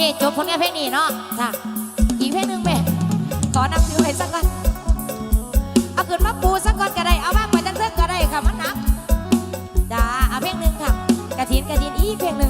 คจบพวกนี้เพลงนี้เนาะจ้ะอีกเพลงหนึ่งแม่ขอนำซิวไว้สักก่อนเอาขึ้นมาปูสักก่อนก็ได้เอาบ้างไปตั้งเพื่อก็ได้ค่ะมันหนักจ้าเอาเพลงหนึ่งค่ะกระถินกระถินอีกเพลงหนึ่ง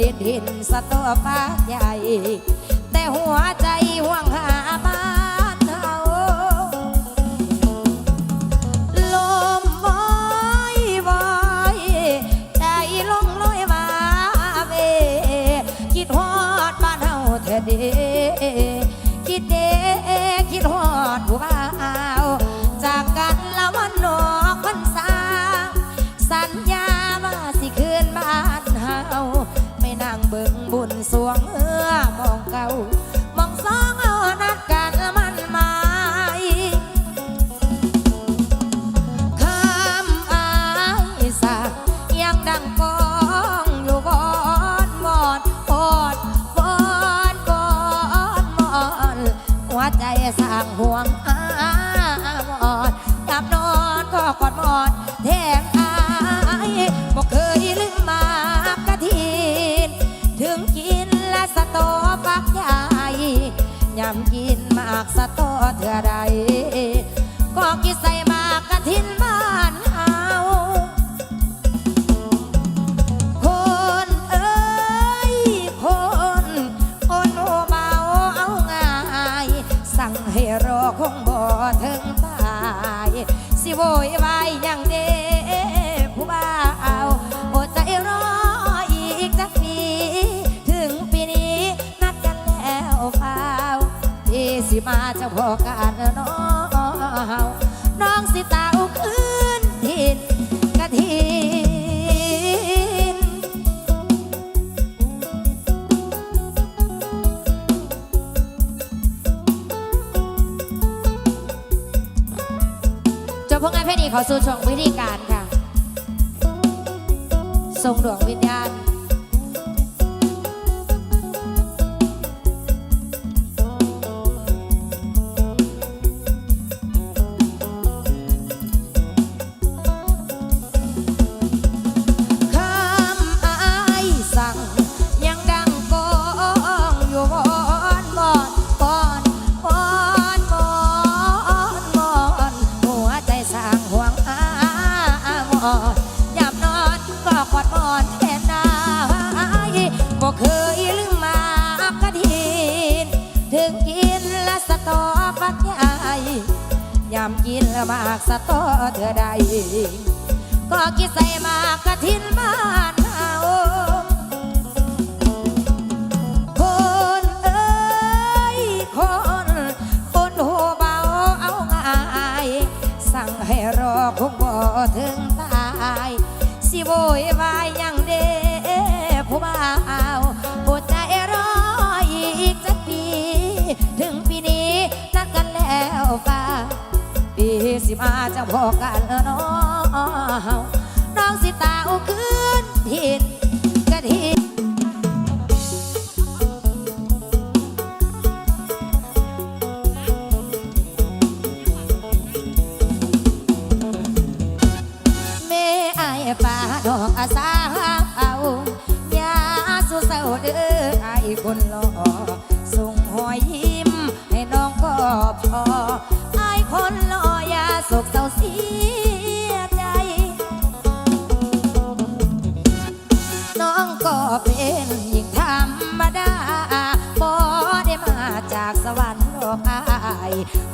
เด็ดเห็นสะตัวฟ้าใหญ่ แต่หัวใจ ใจสร้างห่วงอาอดกับนอนก็กอดมอดแทงอายบอกเคยลืมมากระทิน ถึงกินและสะตอปักใหญ่ยำกินมากสะตอเธอได อย่างเดผู้บ่าวอดใจรออีกสักปีถึงปีนี้นัดกันแล้วเปล่าที่สิมาจะพอกันเนาะ เขอสู่ช่งวิธีการค่ะทรงดวงวิญญาณำกินมากสะตอเธอใดก็กิใส่มากกระทินบ้าน สิมาจะบอกกันเนาะ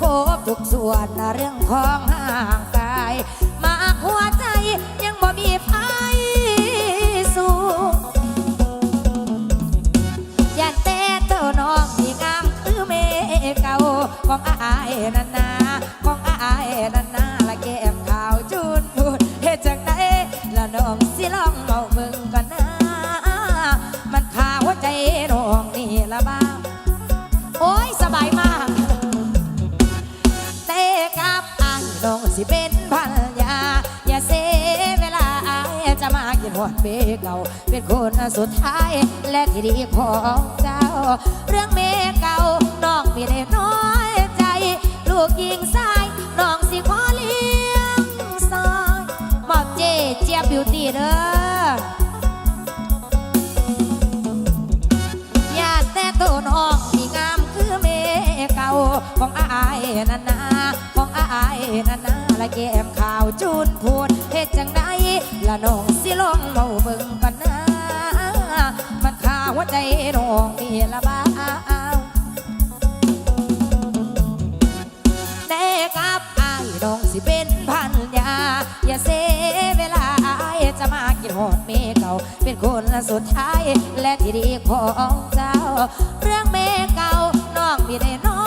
ครบทุกส่วนเรื่องของห่างกาย น้องสิเป็นพันยา อย่าเสียเวลาอายจะมากินหัวเบเก่า เป็นคนสุดท้ายและที่ดีของเจ้า เรื่องเมเก่าน้องมีได้น้อยใจ ลูกยิงซ้ายน้องสิขอเลี้ยงซอยมอบเจเจียบบิวตี้เด้อแต่ตน้องมีงามคือเมเก่าของอายนานา นันนาละแก้มขาวจูนพูดเฮ็ดจังไดละน้องสิลองเมาเบิ่งกันนะมันข่าหัวใจน้องนี่ละบ้าแต่กับอายน้องสิเป็นพันยา อย่าเสียเวลาอายจะมากินหอดเมเก่า เป็นคนสุดท้ายและที่ดีของเจ้า เรื่องเมกาวนงมีแต่น้อย